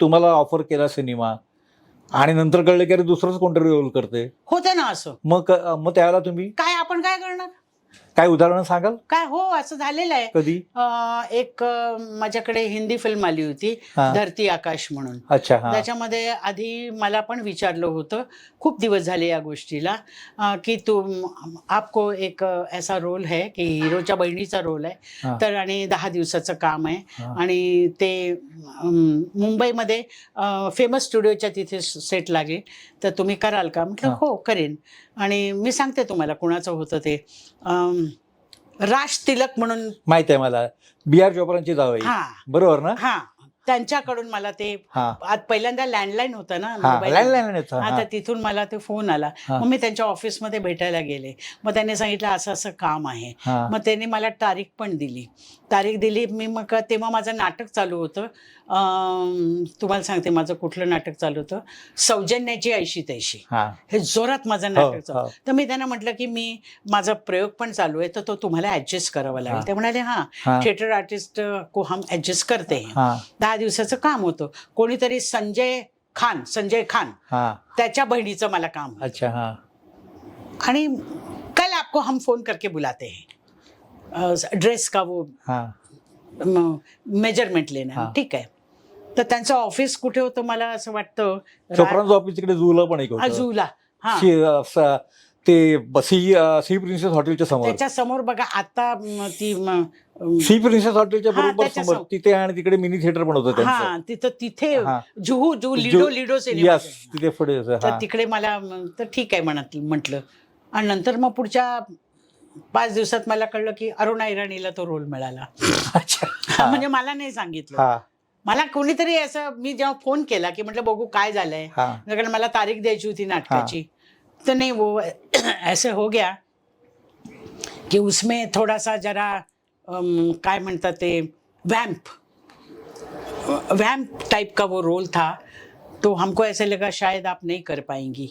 तुम्हाला ऑफर केला सिनेमा आणि नंतर कळलं की अरे दुसरंच कोणतरी रोल करते होतं ना असं. मग मग त्याला तुम्ही काय आपण काय करणार? काय उदाहरण सांगाल? काय? हो असं झालेलं आहे. कधी? अं, एक अं, माझ्याकडे हिंदी फिल्म आली होती हा. धरती आकाश म्हणून. अच्छा हा. त्याच्यामध्ये आधी मला पण विचारलं होतं खूप दिवस झाले या गोष्टीला अं, की तुम आपको एक अं, ऐसा रोल है की हिरोच्या बहिणीचा रोल आहे. तर आणि दहा दिवसाचं काम आहे. हा. आणि ते अं, मुंबईमध्ये फेमस स्टुडिओच्या तिथे सेट लागेल. तर तुम्ही कराल का? म्हटलं हा. हो करेन. आणि मी सांगते तुम्हाला कुणाचं होतं ते. राज तिलक म्हणून माहीत आहे मला. बी आर चोप्रांची जाव आहे हा. बरोबर ना? हा. त्यांच्याकडून मला ते हा. आज पहिल्यांदा लँडलाईन होतं ना हा. लँडलाईन येतं आता. तिथून मला ते फोन आला. हा. मग मी त्यांच्या ऑफिसमध्ये भेटायला गेले. मग त्यांनी सांगितलं असं असं काम आहे. मग त्यांनी मला तारीख पण दिली. तारीख दिली मी मग तेव्हा माझं नाटक चालू होतं. अं, तुम्हाला सांगते माझं कुठलं नाटक चालू होतं? सौजन्याची ऐशी तैशी. हा. जोरात माझं हो, नाटक चालू. हो. तर मी त्यांना म्हटलं की मी माझा प्रयोग पण चालू आहे तर तो तुम्हाला ऍडजस्ट करावा हा. लागेल ते म्हणाले हां थिएटर आर्टिस्ट को हम ऍडजस्ट करते हैं. दहा दिवसाचं काम होतं. कोणीतरी संजय खान संजय खान हा. त्याच्या बहिणीचं मला काम होतं. अच्छा हा. आणि कल आपको हम फोन करके बुलाते हैं. ड्रेस का वो हा. मेजरमेंट लेना हा. ठीक आहे. तर त्यांचं ऑफिस कुठे होतं मला असं वाटतं? रा- चोप्रांचं ऑफिस तिकडे जुला पण एक होतं. हा. शी- अ, स- ते ब- सी अ, सी प्रिन्सेस हॉटेलच्या समोर. त्याच्यासमोर बघा आता म, ती म, सी प्रिन्सेस हॉटेलच्या हा, बरोबर त्याच्यासमोर समोर. तिथे आणि तिकडे मिनी थिएटर पण होतं हा त्यांचं तिथं तिथे हा. जुहू जुहू लिडो जु- लिडो सिनेमा. यस तिथे पुढे असं, तर हा. तिकडे मला म, तर ठीक आहे म्हणत म्हटलं. आणि नंतर मग पुढच्या पाच दिवसात मला कळलं की अरुणा इराणीला तो रोल मिळाला. अच्छा. म्हणजे मला नाही सांगितलं. हा. मला कोणीतरी असं मी जेव्हा फोन केला की म्हटलं बघू काय झालंय. हा. कारण मला तारीख द्यायची होती नाटकाची. तर नाही वो ऐसे हो गया कि उसमें थोड़ा सा जरा काय म्हणतात ते वैम्प वैम्प टाइप का वो रोल था तो हमको ऐसे लगा शायद आप नहीं कर पाएंगी।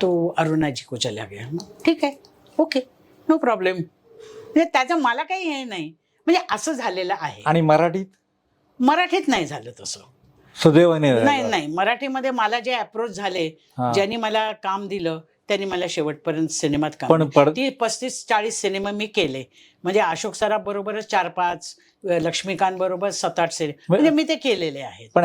तो अरुणा जी को चला गया। ठीक आहे ओके नो प्रॉब्लेम म्हणजे त्याचं मला काही हे नाही. म्हणजे असं झालेलं आहे. आणि मराठीत? मराठीत नाही झालं तसं. सुदैवाने नाही नाही. मराठीमध्ये मला जे अप्रोच झाले. ज्यांनी मला काम दिलं त्यांनी मला शेवटपर्यंत सिनेमात काम पण ती पस्तीस चाळीस सिनेमा मी केले. म्हणजे अशोक सराफ बरोबरच चार पाच लक्ष्मीकांत बरोबर सात आठ सिनेमा म्हणजे मी ते केलेले आहेत. पण.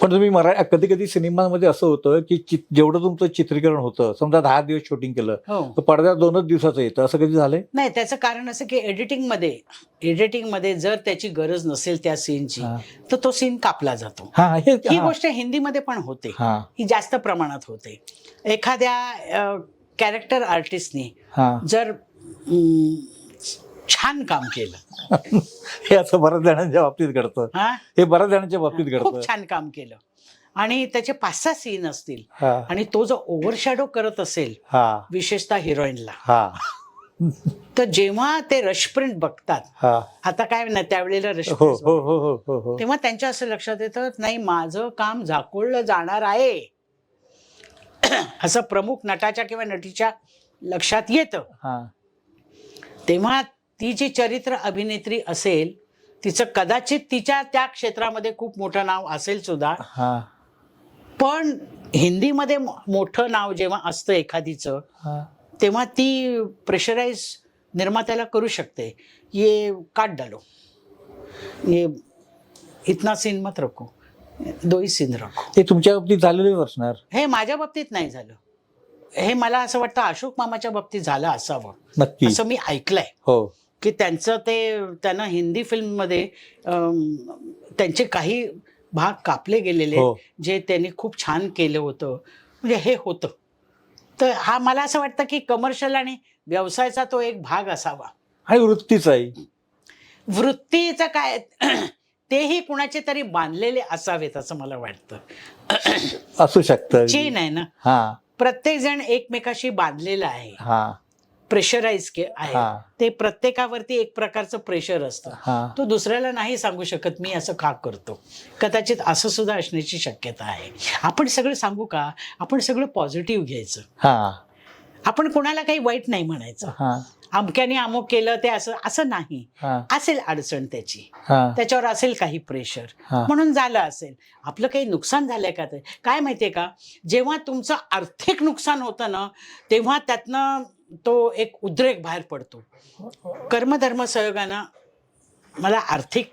पण तुम्ही मरा कधी कधी सिनेमामध्ये असं होतं की जेवढं तुमचं चित्रीकरण होतं समजा दहा दिवस शूटिंग केलं हो. तर पडद्यात दोनच दिवसाचं येतं. असं कधी झालंय? नाही त्याचं कारण असं की एडिटिंगमध्ये एडिटिंगमध्ये जर त्याची गरज नसेल त्या सीनची. तर तो सीन कापला जातो. हा. गोष्ट हिंदीमध्ये पण होते. हा. जास्त प्रमाणात होते. एखाद्या कॅरेक्टर आर्टिस्टने जर छान काम केलं. हे असं बऱ्याच जणांच्या बाबतीत घडतं. हा? बऱ्याच जणांच्या बाबतीत घडतं. खूप छान काम केलं. आणि त्याचे पाच सहा सीन असतील. आणि तो जर ओव्हरशॅडो करत असेल हा. विशेषतः हिरोईनला. हा. तर जेव्हा ते रशप्रिंट बघतात हा. आता काय ना त्यावेळेला रशप्रिंट हो हो हो हो हो तेव्हा त्यांच्या असं लक्षात येतं नाही माझं काम झाकोळलं जाणार आहे. असं प्रमुख नटाच्या किंवा नटीच्या लक्षात येतं. तेव्हा ती जी चरित्र अभिनेत्री असेल तिचं कदाचित तिच्या त्या क्षेत्रामध्ये खूप मोठं नाव असेल सुद्धा. हा. पण हिंदीमध्ये मोठं नाव जेव्हा असतं एखादीचं तेव्हा ती प्रेशराईज निर्मात्याला करू शकते. ये काट डालो. ये इतना सीन मत रखो. दो ही सीन रखो. ते तुमच्या बाबतीत झालेलं असणार हे माझ्या बाबतीत नाही झालं. हे मला असं वाटतं अशोक मामाच्या बाबतीत झालं असावं. नक्की असं मी ऐकलंय. हो. की त्यांचं ते त्यांना हिंदी फिल्ममध्ये त्यांचे काही भाग कापले गेलेले हो. जे त्यांनी खूप छान केलं होतं. म्हणजे हे होतं. तर हा मला असं वाटतं की कमर्शियल आणि व्यवसायाचा तो एक भाग असावा. आणि वृत्तीच आहे वृत्तीचं काय तेही कुणाचे तरी बांधलेले असावेत असं मला वाटतं. असू शकतं. चेन आहे ना. हा. प्रत्येक जण एकमेकाशी बांधलेला आहे. हा. प्रेशराईज आहे. हा. ते प्रत्येकावरती एक प्रकारचं प्रेशर असतं. हा. तो दुसऱ्याला नाही सांगू शकत मी असं का करतो? कदाचित असं सुद्धा असण्याची शक्यता आहे. आपण सगळं सांगू का? आपण सगळं पॉझिटिव्ह घ्यायचं. हा. आपण कोणाला काही वाईट नाही म्हणायचं. हा. अमक्याने अमुक केलं ते असं असं नाही. असेल अडचण त्याची. हा. त्याच्यावर असेल काही प्रेशर. म्हणून झालं असेल. आपलं काही नुकसान झालंय का ते? काय माहितीये का? जेव्हा तुमचं आर्थिक नुकसान होतं ना तेव्हा त्यातनं तो एक उद्रेक बाहेर पडतो. कर्मधर्म सहयोगानं मला आर्थिक